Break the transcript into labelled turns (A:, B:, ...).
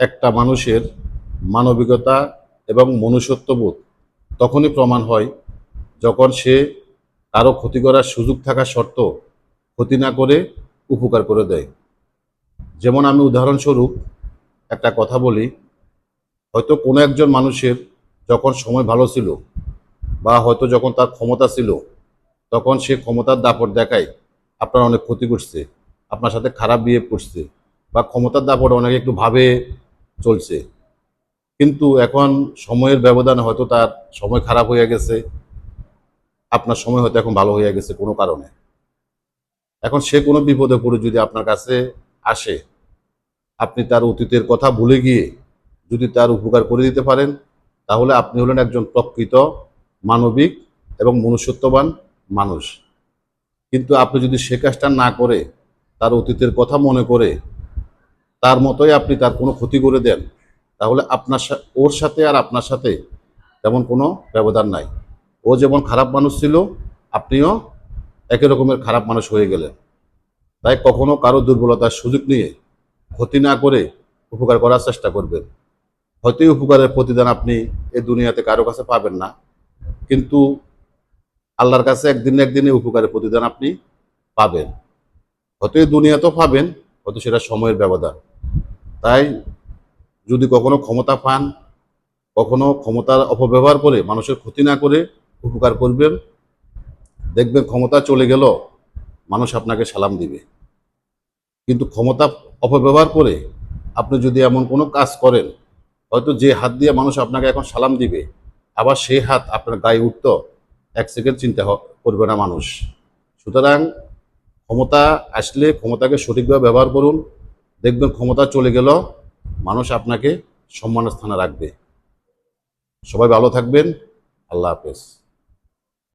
A: একটা মানুষের মানবিকতা এবং মনুষ্যত্ববোধ তখনই প্রমাণ হয় যখন সে কারও ক্ষতি করার সুযোগ থাকা সত্ত্বেও ক্ষতি না করে উপকার করে দেয়। যেমন আমি উদাহরণস্বরূপ একটা কথা বলি, হয়তো কোনো একজন মানুষের যখন সময় ভালো ছিল বা হয়তো যখন তার ক্ষমতা ছিল, তখন সে ক্ষমতার দাপট দেখায়, আপনার অনেক ক্ষতি করছে, আপনার সাথে খারাপ বিয়ে করছে বা ক্ষমতার দাপট অনেকে একটু ভাবে চলছে। কিন্তু এখন সময়ের ব্যবধানে হয়তো তার সময় খারাপ হয়ে গেছে। আপনার সময় হয়তো এখন ভালো হয়ে গেছে কোনো কারণে। এখন সে কোনো বিপদে পড়ে যদি আপনার কাছে আসে, আপনি তার অতীতের কথা ভুলে গিয়ে যদি তার উপকার করে দিতে পারেন, তাহলে আপনি হলেন একজন প্রকৃত মানবিক এবং মনুষ্যত্ববান মানুষ। কিন্তু আপনি যদি সে কাজটা না করে, তার অতীতের কথা মনে করে তার মতোই আপনি তার কোনো ক্ষতি করে দেন, তাহলে আপনার ওর সাথে আর আপনার সাথে তেমন কোনো ব্যবধান নাই। ও যেমন খারাপ মানুষ ছিল, আপনিও একই রকমের খারাপ মানুষ হয়ে গেলেন। তাই কখনো কারও দুর্বলতার সুযোগ নিয়ে ক্ষতি না করে উপকার করার চেষ্টা করবেন। হয়তো উপকারের প্রতিদান আপনি এ দুনিয়াতে কারও কাছে পাবেন না, কিন্তু আল্লাহর কাছে একদিন একদিন উপকারের প্রতিদান আপনি পাবেন। হয়তো এই দুনিয়াতেও পাবেন, হয়তো সেটা সময়ের ব্যবধান। তাই যদি কখনো ক্ষমতা পান, কখনো ক্ষমতার অপব্যবহার করে মানুষের ক্ষতি না করে উপকার করবেন, দেখবেন ক্ষমতা চলে গেল, মানুষ আপনাকে সালাম দিবে। কিন্তু ক্ষমতা অপব্যবহার করে আপনি যদি এমন কোনো কাজ করেন, হয়তো যে হাত দিয়ে মানুষ আপনাকে এখন সালাম দিবে, আবার সেই হাত আপনার গায়ে উঠতো, এক সেকেন্ড চিন্তা করবে না মানুষ। সুতরাং ক্ষমতা আসলে ক্ষমতাকে সঠিকভাবে ব্যবহার করুন দেখবেন ক্ষমতা চলে গেল মানুষ আপনাকে সম্মানের স্থানে রাখবে। সবাই ভালো থাকবেন আল্লাহ হাফেজ।